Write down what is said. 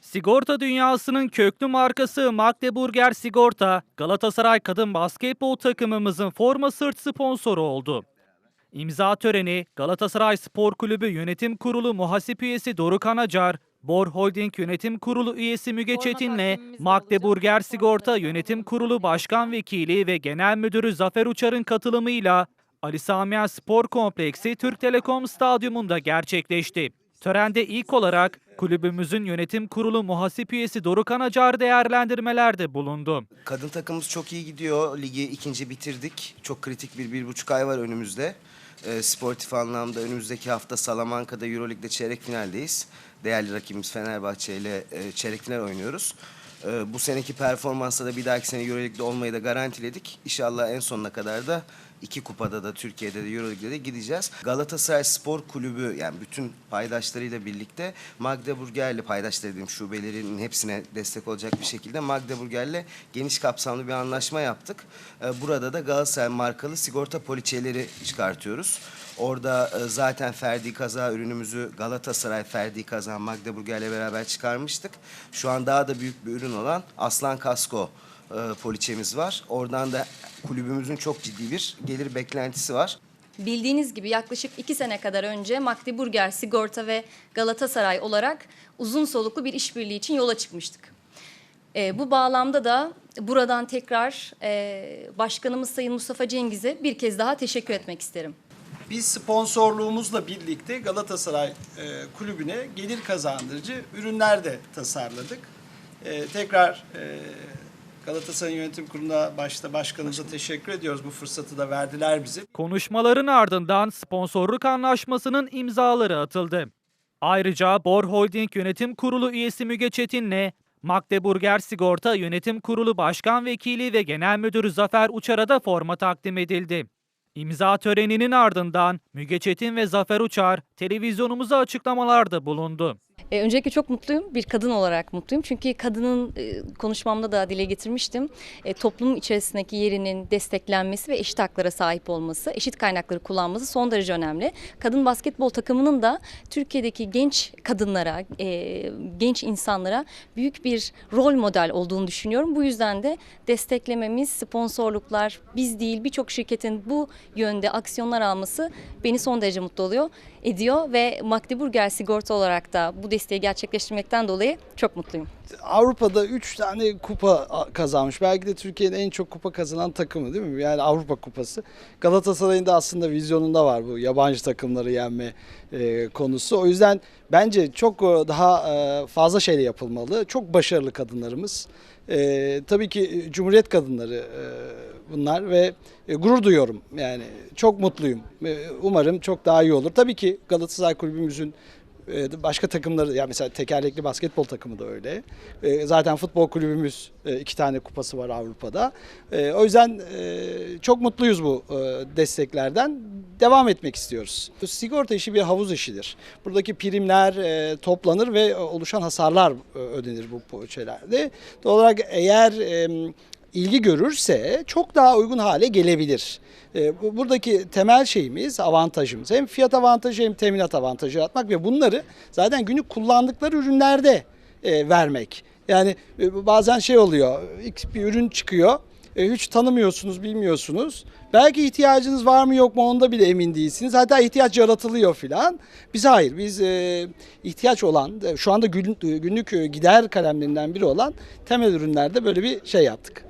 Sigorta dünyasının köklü markası Magdeburger Sigorta, Galatasaray kadın basketbol takımımızın forma sırt sponsoru oldu. İmza töreni Galatasaray Spor Kulübü Yönetim Kurulu Muhasip Üyesi Doruk Anacar, Bor Holding Yönetim Kurulu üyesi Müge Çetin'le Magdeburger. Sigorta Yönetim Kurulu Başkan Vekili ve Genel Müdürü Zafer Uçar'ın katılımıyla Ali Sami Yen Spor Kompleksi Türk Telekom Stadyumunda gerçekleşti. Törende ilk olarak kulübümüzün yönetim kurulu muhasip üyesi Doruk Anacar değerlendirmelerde bulundu. Kadın takımımız çok iyi gidiyor. Ligi ikinci bitirdik. Çok kritik bir bir buçuk ay var önümüzde. Ee, sportif anlamda önümüzdeki hafta Salamanca'da Euroleague'de çeyrek finaldeyiz. Değerli rakibimiz Fenerbahçe ile e, çeyrek final oynuyoruz. Ee, bu seneki performansla da bir dahaki sene Euroleague'de olmayı da garantiledik. İnşallah en sonuna kadar da iki kupada da Türkiye'de de Euroleague'de de gideceğiz. Galatasaray Spor Kulübü yani bütün paydaşlarıyla birlikte Magdeburger'le paydaşları diyeyim şubelerinin hepsine destek olacak bir şekilde Magdeburger'le geniş kapsamlı bir anlaşma yaptık. Ee, Burada da Galatasaray markalı sigorta poliçeleri çıkartıyoruz. Orada e, zaten Ferdi Kaza ürünümüzü Galatasaray Ferdi Kaza Magdeburger'le beraber çıkarmıştık. Şu an daha da büyük bir ürün olan Aslan Kasko e, poliçemiz var. Oradan da kulübümüzün çok ciddi bir gelir beklentisi var. Bildiğiniz gibi yaklaşık iki sene kadar önce Magdeburger Sigorta ve Galatasaray olarak uzun soluklu bir işbirliği için yola çıkmıştık. Ee, bu bağlamda da buradan tekrar e, Başkanımız Sayın Mustafa Cengiz'e bir kez daha teşekkür etmek isterim. Biz sponsorluğumuzla birlikte Galatasaray e, kulübüne gelir kazandırıcı ürünler de tasarladık. E, tekrar e, Galatasaray Yönetim Kurulu'na başta başkanımıza teşekkür ediyoruz. Bu fırsatı da verdiler bize. Konuşmaların ardından sponsorluk anlaşmasının imzaları atıldı. Ayrıca Bor Holding Yönetim Kurulu üyesi Müge Çetin'le Magdeburger Sigorta Yönetim Kurulu Başkan Vekili ve Genel Müdürü Zafer Uçar'a da forma takdim edildi. İmza töreninin ardından Müge Çetin ve Zafer Uçar televizyonumuza açıklamalarda bulundu. E, öncelikle çok mutluyum. Bir kadın olarak mutluyum. Çünkü kadının e, konuşmamda da dile getirmiştim. E, toplumun içerisindeki yerinin desteklenmesi ve eşit haklara sahip olması, eşit kaynakları kullanması son derece önemli. Kadın basketbol takımının da Türkiye'deki genç kadınlara, e, genç insanlara büyük bir rol model olduğunu düşünüyorum. Bu yüzden de desteklememiz, sponsorluklar, biz değil birçok şirketin bu yönde aksiyonlar alması beni son derece mutlu oluyor, ediyor ve Magdeburger Sigorta olarak da bu desteği gerçekleştirmekten dolayı çok mutluyum. Avrupa'da 3 tane kupa kazanmış. Belki de Türkiye'nin en çok kupa kazanan takımı değil mi? Yani Avrupa Kupası. Galatasaray'ın da aslında vizyonunda var bu yabancı takımları yenme e, konusu. O yüzden bence çok e, daha e, fazla şeyle yapılmalı. Çok başarılı kadınlarımız. E, tabii ki e, Cumhuriyet kadınları e, bunlar ve e, gurur duyuyorum. Yani çok mutluyum. E, umarım çok daha iyi olur. Tabii ki Galatasaray kulübümüzün başka takımları ya mesela tekerlekli basketbol takımı da öyle. E, Zaten futbol kulübümüz e, iki tane kupası var Avrupa'da. E, O yüzden e, çok mutluyuz bu e, desteklerden. Devam etmek istiyoruz. Sigorta işi bir havuz işidir. Buradaki primler toplanır ve oluşan hasarlar ödenir bu şeylerde. Doğal olarak eğer ilgi görürse çok daha uygun hale gelebilir. E, bu- buradaki temel şeyimiz, avantajımız hem fiyat avantajı hem teminat avantajı yaratmak ve bunları zaten günlük kullandıkları ürünlerde e, vermek. Yani e, bazen şey oluyor, bir ürün çıkıyor, e, hiç tanımıyorsunuz, bilmiyorsunuz. Belki ihtiyacınız var mı yok mu onda bile emin değilsiniz. Hatta ihtiyaç yaratılıyor filan. Biz hayır, biz ihtiyaç olan, şu anda gün- günlük gider kalemlerinden biri olan temel ürünlerde böyle bir şey yaptık.